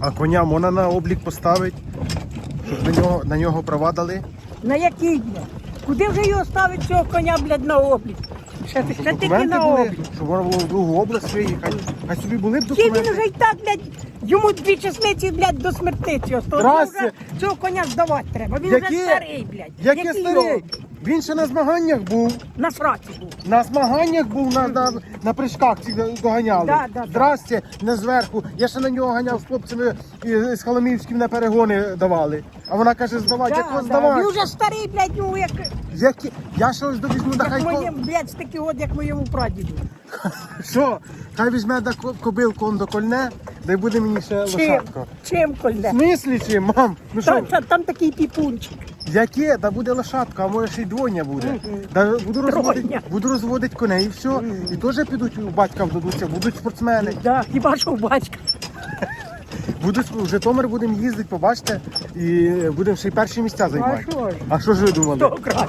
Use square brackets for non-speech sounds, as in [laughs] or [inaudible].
А коня можна на облік поставити, щоб на нього, на нього права дали. На який, блядь? Куди вже його ставить цього коня, блядь, на облік? Ще, Щоб тільки документи на були, облік. щоб можна було в другу область виїхати. Хай собі були б Чи він документи. вже і так, блядь, йому дві чесниці, блядь, до смерти цього. То Здрасте. вже цього коня здавати треба. Він Які? вже старий, блядь. Який Який старий? Він ще на змаганнях був. На сраці був. На змаганнях був на, на, на прыжках ці доганяли. Да, да, да. Здрасте, не зверху. Я ще на нього ганяв з хлопцями і- з Халамівським на перегони давали. А вона каже, здавати, як Да, вас да. Він вже старий, блядь, ну як, Які? Я щось довізьму, да хай як моєму, блядь, з такий от, як моєму прадіду. Що? Хай візьме да ко- кобилку он до кольне, да й буде мені ще Чим? лошадка. Чим, В кольне? смислі чим, мам? Ну що, Там, там, такий піпунчик. яке? Та буде лошадка, а може ще й двоня буде. Да, буду, розводити, Двоня. буду розводити коней і все. І теж підуть у батька вдадуться, будуть спортсмени. Да, хіба що у батька. [laughs] Будуть в Житомир будемо їздити, побачите, і будемо ще й перші місця займати. що ж? А що ж ви думали? Краю.